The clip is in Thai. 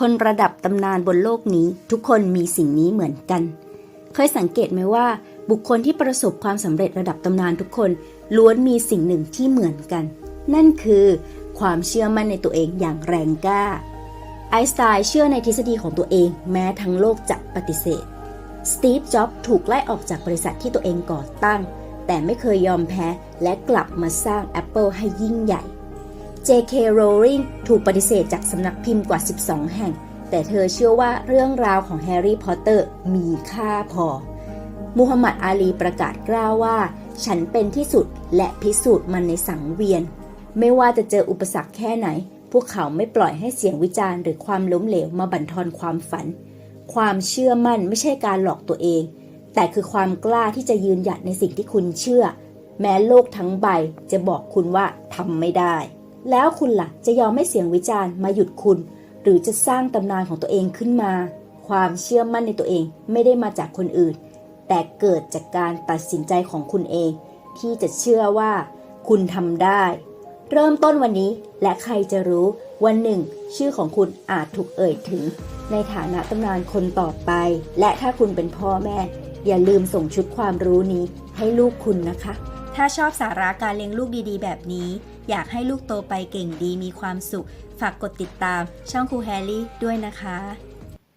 คนระดับตำนานบนโลกนี้ทุกคนมีสิ่งนี้เหมือนกัน เคยสังเกตไหมว่า บุคคลที่ประสบความสำเร็จระดับตำนานทุกคนล้วนมีสิ่งหนึ่งที่เหมือนกัน นั่นคือความเชื่อมั่นในตัวเองอย่างแรงกล้า ไอน์สไตน์เชื่อในทฤษฎีของตัวเองแม้ทั้งโลกจะปฏิเสธ สตีฟ จ็อบถูกไล่ออกจากบริษัทที่ตัวเองก่อตั้ง แต่ไม่เคยยอมแพ้และกลับมาสร้าง Apple ให้ยิ่งใหญ่ J.K. Rowling ถูกปฏิเสธจากสำนักพิมพ์กว่า 12 แห่ง แต่เธอเชื่อว่าเรื่องราวของแฮร์รี่พอตเตอร์มีค่าพอ มูฮัมหมัดอาลีประกาศกล้าวว่า ฉันเป็นที่สุดและพิสูจน์มันในสังเวียน ไม่ว่าจะเจออุปสรรคแค่ไหน พวกเขาไม่ปล่อยให้เสียงวิจารณ์หรือความล้มเหลวมาบั่นทอนความฝัน ความเชื่อมั่นไม่ใช่การหลอกตัวเอง แต่คือความกล้าที่จะยืนหยัดในสิ่งที่คุณเชื่อ แม้โลกทั้งใบจะบอกคุณว่าทำไม่ได้ แล้วคุณล่ะจะยอมให้เสียงวิจารณ์มาหยุดคุณ หรือจะสร้างตำนานของตัวเองขึ้นมา ความเชื่อมั่นในตัวเองไม่ได้มาจากคนอื่น แต่เกิดจากการตัดสินใจของคุณเอง ที่จะเชื่อว่า คุณทำได้ เริ่มต้นวันนี้และใครจะรู้วันหนึ่ง ชื่อของคุณอาจถูกเอ่ยถึง ในฐานะตำนานคนต่อไป และถ้าคุณเป็นพ่อแม่ อย่าลืมส่งชุดความรู้นี้ให้ลูกคุณนะคะ ถ้าชอบสาระการเลี้ยงลูกดีๆ แบบนี้ อยากให้ลูกโตไปเก่งดีมีความสุข ฝากกดติดตามช่องครูแฮร์รี่ด้วยนะคะ